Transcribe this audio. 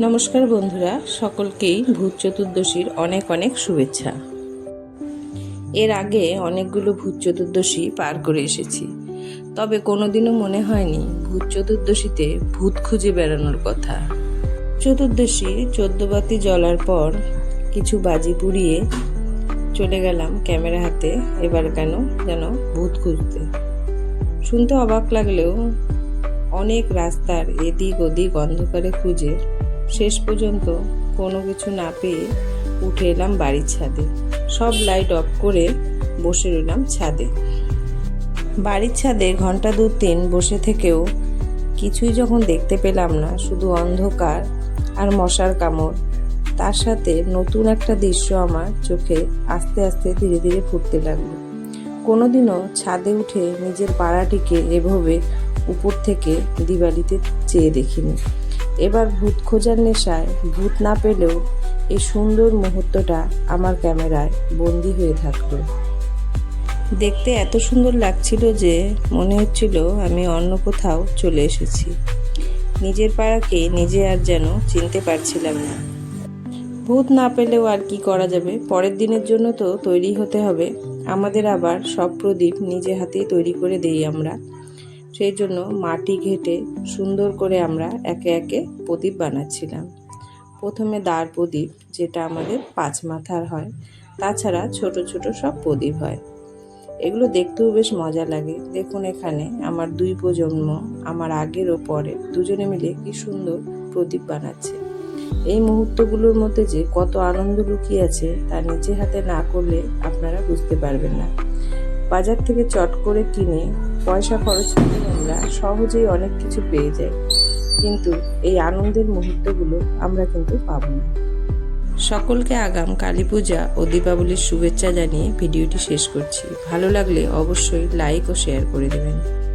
নমস্কার বন্ধুরা, সকলকেই ভূত চতুর্দশীর অনেক অনেক শুভেচ্ছা। এর আগে অনেকগুলো ভূত চতুর্দশী পার করে এসেছি। তবে কোনোদিনও মনে হয়নি ভূত চতুর্দশীতে ভূত খুঁজে বেড়ানোর কথা। চতুর্দশী চোদ্দ বাতি জ্বলার পর কিছু বাজি পুড়িয়ে চলে গেলাম ক্যামেরা হাতে, এবার কেন যেন ভূত খুঁজতে। শুনতে অবাক লাগলেও অনেক রাস্তার এদিক ওদিক অন্ধকারে খুঁজে শেষ পর্যন্ত কোনো কিছু না পেয়ে উঠে এলাম বাড়ির ছাদে। সব লাইট অফ করে বসে রইলাম ছাদে। বাড়ির ছাদে ঘণ্টা দু তিন বসে থেকেও কিছুই যখন দেখতে পেলাম না, শুধু অন্ধকার আর মশার কামড়, তার সাথে নতুন একটা দৃশ্য আমার চোখে আস্তে আস্তে ধীরে ধীরে ফুটতে লাগল। কোনোদিনও ছাদে উঠে নিজের পাড়াটিকে এভাবে উপর থেকে দিওয়ালিতে চেয়ে দেখিনি। এবার ভূত খোঁজার নেশায় ভূত না পেলেও এই সুন্দর মুহূর্তটা আমার ক্যামেরায় বন্দি হয়ে থাকল। দেখতে এত সুন্দর লাগছিল যে মনে হচ্ছিল আমি অন্য কোথাও চলে এসেছি। নিজের পাড়াকে নিজে আর যেন চিনতে পারছিলাম না। ভূত না পেলেও আর কি করা যাবে? পরের দিনের জন্য তো তৈরি হতে হবে। আমাদের আবার সব প্রদীপ নিজে হাতেই তৈরি করে দেই আমরা। সেই জন্য মাটি ঘেটে সুন্দর করে আমরা একে একে প্রদীপ বানাচ্ছিলাম। প্রথমে দাঁড় প্রদীপ, যেটা আমাদের পাঁচ মাথার হয়। তাছাড়া ছোট ছোট সব প্রদীপ হয়। এগুলো দেখতেও বেশ মজা লাগে। দেখুন এখানে আমার দুই প্রজন্ম, আমার আগের ও পরে দুজনে মিলে কি সুন্দর প্রদীপ বানাচ্ছে। এই মুহূর্তগুলোর মধ্যে যে কত আনন্দ লুকিয়ে আছে, তা নিজে হাতে না করলে আপনারা বুঝতে পারবেন না। বাজার থেকে চট করে কিনে পয়সা খরচ করে আমরা সহজেই অনেক কিছু পেয়ে যাই। কিন্তু এই আনন্দের মুহূর্তগুলো আমরা কিন্তু পাব না। সকলকে আগাম কালী পূজা ও দীপাবলির শুভেচ্ছা জানিয়ে ভিডিওটি শেষ করছি। ভালো লাগলে অবশ্যই লাইক ও শেয়ার করে দেবেন।